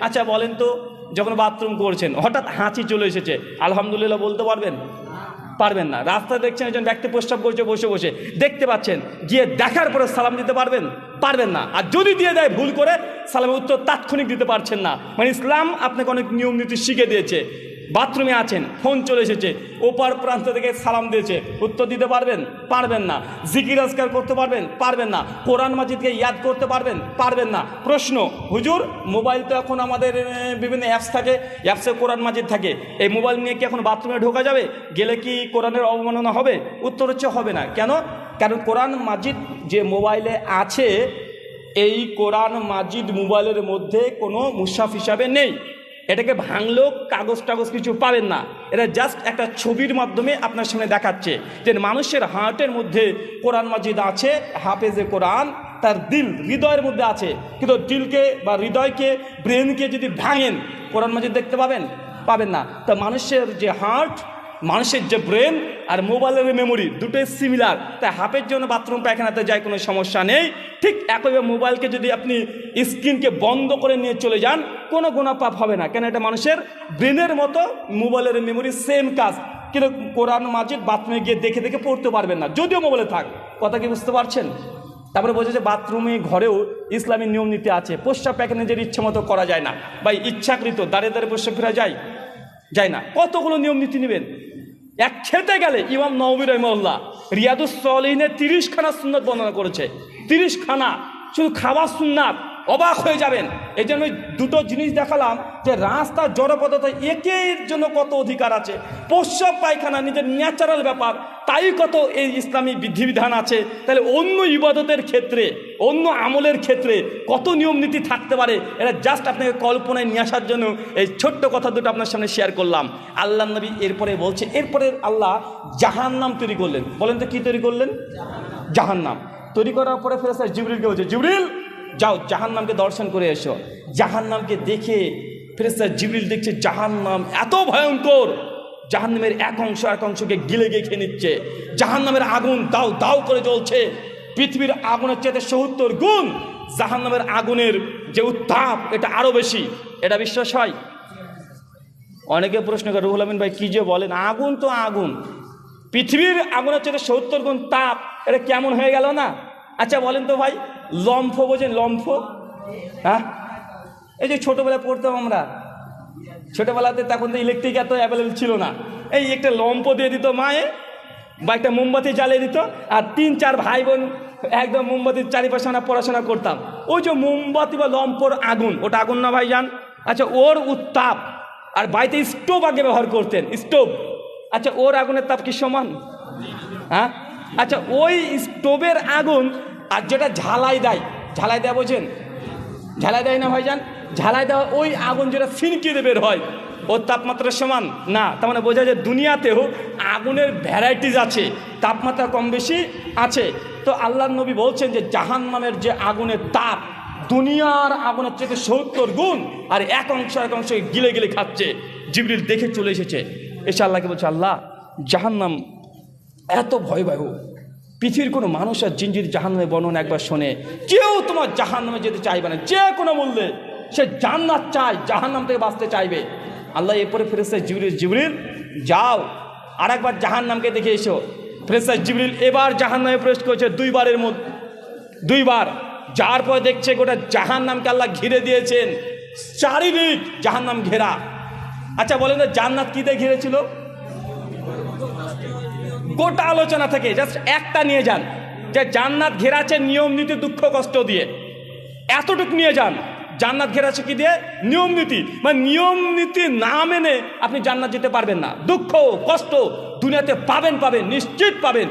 আচ্ছা বলেন তো, যখন বাথরুম করছেন, হঠাৎ হাঁচি চলে এসেছে, আলহামদুলিল্লাহ বলতে পারবেন? পারবেন না। রাস্তা দেখছেন একজন ব্যক্তি প্রস্রাব করছে, বসে বসে। দেখতে পাচ্ছেন, গিয়ে দেখার পরে সালাম দিতে পারবেন? পারবেন না। আর যদি দিয়ে দেয় ভুল করে, সালামের উত্তর তাৎক্ষণিক দিতে পারছেন না। মানে ইসলাম আপনাকে অনেক নিয়ম নীতি শিখে দিয়েছে। বাথরুমে আছেন, ফোন চলে এসেছে, ওপার প্রান্ত থেকে সালাম দিয়েছে। উত্তর দিতে পারবেন? পারবেন না। জিকির আজকার করতে পারবেন? পারবেন না। কোরআন মাজিদকে ইয়াদ করতে পারবেন? পারবেন না। প্রশ্ন, হুজুর, মোবাইল তো এখন আমাদের বিভিন্ন অ্যাপস থাকে অ্যাপসে কোরআন মাজিদ থাকে। এই মোবাইল নিয়ে কি এখন বাথরুমে ঢোকা যাবে? গেলে কি কোরআনের অবমাননা হবে? উত্তর হচ্ছে হবে না। কেন? কারণ কোরআন মাজিদ যে মোবাইলে আছে, এই কোরআন মাজিদ মোবাইলের মধ্যে কোনো মুসাফ হিসাবে নেই। এটাকে ভাঙলেও কাগজ টাগজ কিছু পাবেন না। এটা জাস্ট একটা ছবির মাধ্যমে আপনার সামনে দেখাচ্ছে যে মানুষের হার্টের মধ্যে কোরআন মাজিদ আছে, হাফেজে কোরআন, তার দিল হৃদয়ের মধ্যে আছে। কিন্তু দিলকে বা হৃদয়কে ব্রেনকে যদি ভাঙেন, কোরআন মাজিদ দেখতে পাবেন? পাবেন না। তা মানুষের যে হার্ট মানুষের যে ব্রেন আর মোবাইলের মেমোরি দুটোই সিমিলার তাই হাফের জন্য বাথরুম পায়খানাতে যায়, কোনো সমস্যা নেই। ঠিক একইভাবে মোবাইলকে যদি আপনি স্ক্রিনকে বন্ধ করে নিয়ে চলে যান, কোনো গুণাপাপ হবে না। কেন এটা মানুষের ব্রেনের মতো মোবাইলের মেমোরি সেম কাজ। কিন্তু কোরআন মাজিদ বাথরুমে গিয়ে দেখে দেখে পড়তে পারবেন না। যদিও মোবাইলে থাক। কথা কি বুঝতে পারছেন? তারপরে বোঝে যে বাথরুমে ঘরেও ইসলামী নিয়ম নীতি আছে। পোস্টা প্যাকে নিজের ইচ্ছে মতো করা যায় না। বা ইচ্ছাকৃত, দাঁড়িয়ে দাঁড়িয়ে পোস্টা ফেরা যায়? যায় না। কতগুলো নিয়ম নীতি নেবেন? এক খেতে গেলে ইমাম নবীর রহমল্লা রিয়াদুস সলিনের তিরিশখানা সুন্নত বর্ণনা করেছে। তিরিশ খানা শুধু খাবার সুন্নাত, অবাক হয়ে যাবেন। এই জন্য দুটো জিনিস দেখালাম যে রাস্তা জড়পদার্থ একের জন্য কত অধিকার আছে। পোষ্য পায়খানা, নিজের ন্যাচারাল ব্যাপার তাই কত এই ইসলামী বিধিবিধান আছে? তাহলে অন্য ইবাদতের ক্ষেত্রে, অন্য আমলের ক্ষেত্রে কত নিয়ম নীতি থাকতে পারে? এটা জাস্ট আপনাকে কল্পনায় নিয়ে আসার জন্য এই ছোট্ট কথা দুটো আপনার সামনে শেয়ার করলাম। আল্লাহ নবী এরপরে বলছে, এরপরে আল্লাহ জাহান নাম তৈরি করলেন। বলেন তো কী তৈরি করলেন? জাহান নাম তৈরি করার পরে ফেরেস্তা জিবরিলকে বলছে, জিবরিল, যাও জাহান নামকে দর্শন করে এসো। জাহান নামকে দেখে ফেরেস্তা জিবরিল দেখছে জাহান নাম এত ভয়ঙ্কর। জাহান নামের এক অংশ এক অংশকে গিলে গিয়ে খেয়ে নিচ্ছে। জাহান নামের আগুন দাও দাও করে জ্বলছে। পৃথিবীর আগুনের চেয়ে সত্তর গুণ জাহান নামের আগুনের যে উত্তাপ, এটা আরও বেশি। এটা বিশ্বাস হয়? অনেকে প্রশ্ন করে, রুহুল আমিন ভাই, কী যে বলেন? আগুন তো আগুন। পৃথিবীর আগুনের চেয়ে সত্তর গুণ তাপ, এটা কেমন হয়ে গেল না? আচ্ছা বলেন তো ভাই, লম্ফ বোঝেন, লম্ফ? হ্যাঁ? এই যে ছোটোবেলায় পড়তাম আমরা ছোটোবেলাতে তখন তো ইলেকট্রিক এত অ্যাভেলেবেল ছিল না। এই একটা লম্প দিয়ে দিত মায়ে, বা একটা মোমবাতি জ্বালিয়ে দিত, আর তিন চার ভাই বোন একদম মোমবাতির চারিপাশে আমরা পড়াশোনা করতাম। ওই যে মোমবাতি বা লম্পর আগুন, ওটা আগুন না ভাই যান আচ্ছা ওর উত্তাপ, আর বাড়িতে স্টোভ আগে ব্যবহার করতেন স্টোভ আচ্ছা ওর আগুনের তাপ কি সমান? হ্যাঁ? আচ্ছা ওই স্টোভের আগুন, আর যেটা ঝালাই দেয় ঝালাই দেয় বোঝেন? ঝালাই দেয় না ভাইজান? ঝালাই দেওয়া ওই আগুন যেটা ফিনকিতে বের হয়, ওর তাপমাত্রা সমান? না, তার মানে বোঝা যায় দুনিয়াতেও আগুনের ভ্যারাইটিস আছে, তাপমাত্রা কম বেশি আছে। তো আল্লাহ নবী বলছেন যে জাহান নামের যে আগুনের তাপ, দুনিয়ার আগুনের থেকে সত্তর গুণ, আর এক অংশ এক অংশ গিলে গিলে খাচ্ছে। জিবরিল দেখে চলে এসেছে। এসে আল্লাহকে বলছে, আল্লাহ, জাহান্নাম এত ভয় ভয় পৃথিবীর কোনো মানুষ আর জিঞ্জির জাহান্নামে বর্ণনা একবার শোনে। কেউ তোমার জাহান্নামে যেতে চাইবে না, যে কোনো মূল্যে। সে জান্নাত চায়, জাহান্নাম থেকে বাঁচতে চাইবে। আল্লাহ এরপরে ফেরেস্তা জিবরিল জিবরিল, যাও। আর একবার জাহান্নামকে দেখে এসো। ফেরেস্তা জিবরিল এবার জাহান্নামে প্রবেশ করেছে দুইবারের মধ্যে। দুইবার। যার পর দেখছে গোটা জাহান্নামকে আল্লাহ ঘিরে দিয়েছেন। চারিদিক জাহান্নাম ঘেরা। আচ্ছা বলেন জান্নাত কী দিয়ে ঘিরেছিল? গোটা আলোচনা থেকে, জাস্ট একটা নিয়ে যান। যে জান্নাত ঘেরাছে নিয়ম নীতি, দুঃখ, কষ্ট দিয়ে। এতটুক নিয়ে যান। জান্নাত ঘেরা আছে কি দিয়ে? নিয়ম নীতি। মানে নিয়ম নীতি না মেনে আপনি জান্নাত যেতে পারবেন না। দুঃখ, কষ্ট দুনিয়াতে পাবেন পাবেন, নিশ্চিত পাবেন।